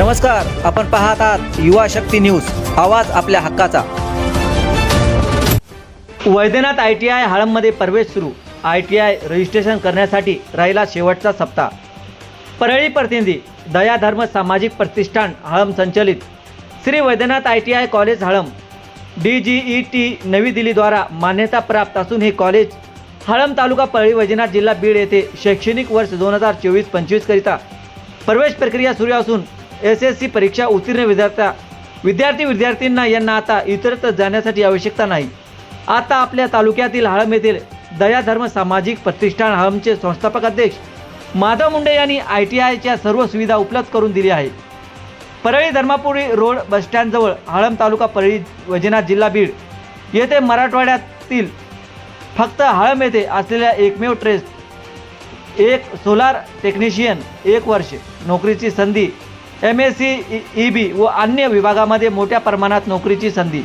नमस्कार आपण पाहत आहात युवा शक्ती न्यूज आवाज आपल्या हक्काचा. वैद्यनाथ आय टी आय हाळंबमध्ये प्रवेश सुरू. आय टी आय रजिस्ट्रेशन करण्यासाठी राहिला शेवटचा सप्ताह. परळी प्रतिनिधी दया धर्म सामाजिक प्रतिष्ठान हळम संचलित. Shri Vaidyanath I T I college Halam D G E T नवी दिल्लीद्वारा मान्यता प्राप्त असून हे कॉलेज हळम तालुका परळी वैद्यनाथ जिल्हा बीड येथे शैक्षणिक वर्ष दोन हजार चोवीस पंचवीसकरिता प्रवेश प्रक्रिया सुरू असून एस एस सी परीक्षा उत्तीर्ण विद्यार्थ्या विद्यार्थी विद्यार्थींना यांना आता इतरत्र जाण्यासाठी आवश्यकता नाही. आता आपल्या तालुक्यातील हाळम येथील दयाधर्म सामाजिक प्रतिष्ठान हळमचे संस्थापक अध्यक्ष माधव मुंडे यांनी आय टी आयच्या सर्व सुविधा उपलब्ध करून दिली आहे परळी धर्मापुरी रोड बसस्टँडजवळ हळम तालुका परळी वैजनाथ जिल्हा बीड येथे मराठवाड्यातील फक्त हाळम येथे असलेल्या एकमेव ट्रेस एक सोलार टेक्निशियन एक वर्ष नोकरीची संधी M S C E B व अन्य विभागामध्ये मोठ्या प्रमाणात नोकरीची संधी.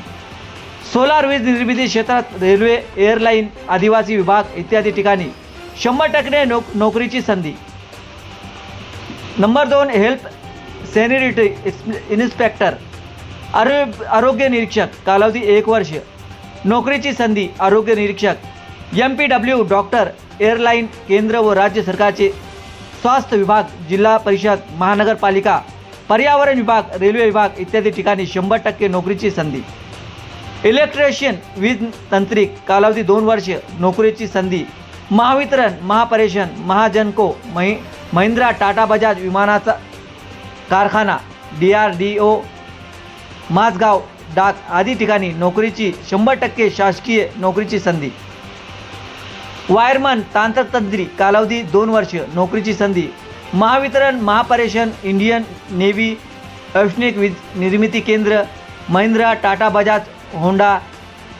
सोलार वीज निर्मिती क्षेत्रात रेल्वे एअरलाईन आदिवासी विभाग इत्यादी ठिकाणी शंभर टक्के नोक नोकरीची संधी. नंबर दोन हेल्थ सॅनिटरी इन्स्पेक्टर आरोग्य आरोग्य निरीक्षक कालावधी एक वर्ष. नोकरीची संधी आरोग्य निरीक्षक M P W doctor airline केंद्र व राज्य सरकारचे स्वास्थ्य विभाग जिल्हा परिषद महानगरपालिका पर्यावरण विभाग रेल्वे विभाग इत्यादी ठिकाणी शंभर टक्के नोकरीची संधी. इलेक्ट्रिशियन वीज तांत्रिक कालावधी दोन वर्ष नोकरीची संधी. महावितरण महापरेशन महाजनको महि महिंद्रा टाटा बजाज विमानाचा कारखाना D R D O Mazagaon dock आदी ठिकाणी नोकरीची शंभर टक्के शासकीय नोकरीची संधी. वायरमन तांत्रतंत्री कालावधी दोन वर्ष नोकरीची संधी. महावितरण महापरेशन इंडियन नेव्ही औष्णिक वीज निर्मिती केंद्र महिंद्रा टाटा बजाज होंडा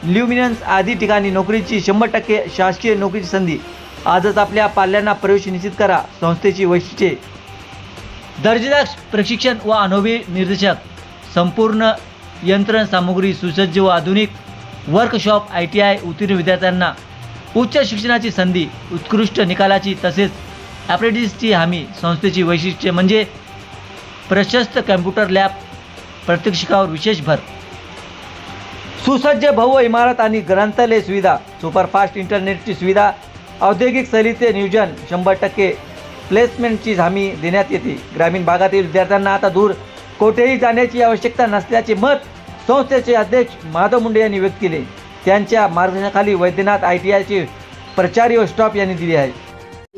ल्युमिनन्स आदी ठिकाणी नोकरीची शंभर टक्के शासकीय नोकरीची संधी. आजच आपल्या पाल्यांना प्रवेश निश्चित करा संस्थेची वैशिष्ट्ये. दर्जेदार प्रशिक्षण व अनुभवी निर्देशक. संपूर्ण यंत्रण सामुग्री सुसज्ज व आधुनिक वर्कशॉप आय टी आय उत्तीर्ण विद्यार्थ्यांना उच्च शिक्षणाची संधी उत्कृष्ट निकालाची तसेच ॲप्रेटिसची हमी संस्थेची वैशिष्ट्ये म्हणजे प्रशस्त कॅम्प्युटर लॅब प्रत्यक्षिकावर विशेष भर. सुसज्ज भव्य इमारत आणि ग्रंथालय सुविधा सुपरफास्ट इंटरनेटची सुविधा औद्योगिक सहलीचे नियोजन शंभर टक्के प्लेसमेंटची हमी देण्यात येते. ग्रामीण भागातील विद्यार्थ्यांना आता दूर कोठेही जाण्याची आवश्यकता नसल्याचे मत संस्थेचे अध्यक्ष माधव मुंडे यांनी व्यक्त केले. त्यांच्या मार्गदर्शनाखाली वैद्यनाथ आय टी आयचे प्रचारी व स्टॉप यांनी दिली आहे